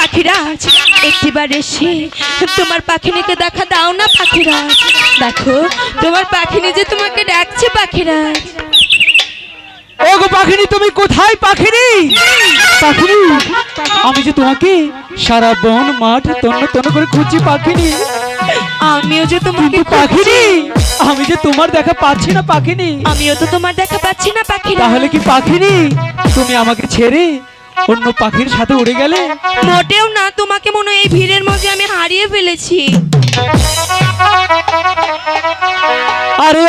পাখিরাজ একটিবার এসে তোমার পাখিনিকে দেখা দাও না পাখিরাজ দেখো তোমার পাখিনি যে তোমাকে ডাকছে পাখিরাজ পাখিনি তুমি কোথায় পাখিনি? পাখিনি আমি যে তোমাকে সারা বন মাঠ তন্ন তন্ন করে খুঁজছি পাখিনি। আমিও যে তোমাকে কিন্তু পাখিনি আমি যে তোমার দেখা পাচ্ছি না পাখিনি। আমিও তো তোমার দেখা পাচ্ছি না পাখিরা। তাহলে কি পাখিনি তুমি আমাকে ছেড়ে অন্য পাখির সাথে উড়ে গেলে? মোটেও না তোমাকে মনে এই ভিড়ের মধ্যে আমি হারিয়ে ফেলেছি। আরে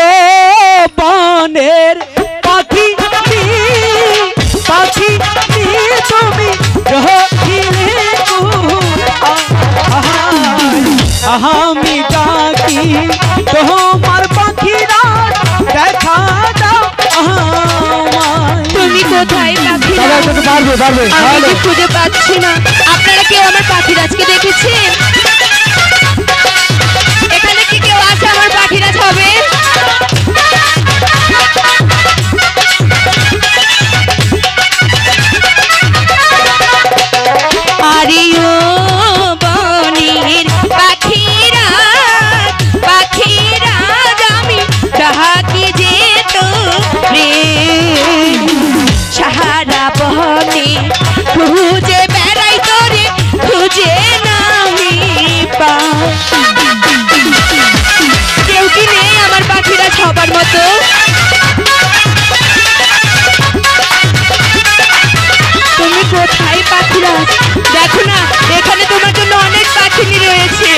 বাড়বে, আমি। খুঁজে পাচ্ছি না আপনারা কেউ আমার পাখিরাজকে দেখেছেন তুমি কোথায় পাখিরা দেখো না এখানে তোমার জন্য অনেক পাখিনি রয়েছে।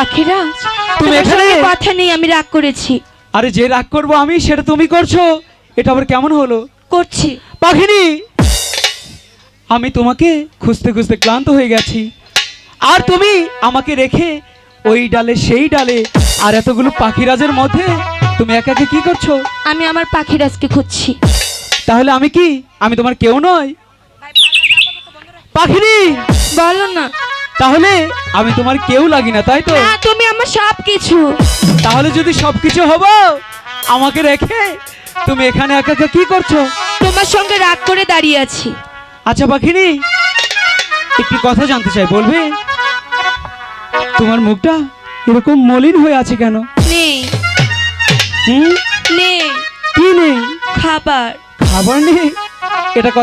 পাখিরা তুমি এখানে? কথা নেই আমি রাগ করেছি। আরে যে রাগ করব আমি সেটা তুমি করছ? এটা আবার কেমন হলো? করছি। পাখিনি? আমি তোমাকে খুঁজতে খুঁজতে ক্লান্ত হয়ে গেছি। আর তুমি আমাকে রেখে ওই ডালে সেই ডালে আর এতগুলো পাখিরাজের মধ্যে তুমি একা একা কি করছ? আমি আমার পাখিরাজকে খুঁজছি। তাহলে আমি কি? আমি তোমার কেউ নয় পাখিনি? বলো না। তাহলে আমি তোমার কেউ লাগি না তাই তো? না তুমি আমার সব কিছু তাহলে যদি সবকিছু হব আমাকে রেখে তুমি এখানে একা একা কি করছ? তোমার সঙ্গে রাগ করে দাঁড়িয়ে আছি। আচ্ছা পাখিনি একটি কথা জানতে চাই বলবে? তোমার মুখটা এরকম মলিন হয়ে আছে কেন? নেই। হুম? নেই। কি নেই? খাবার। খাবার নেই? এটা কথা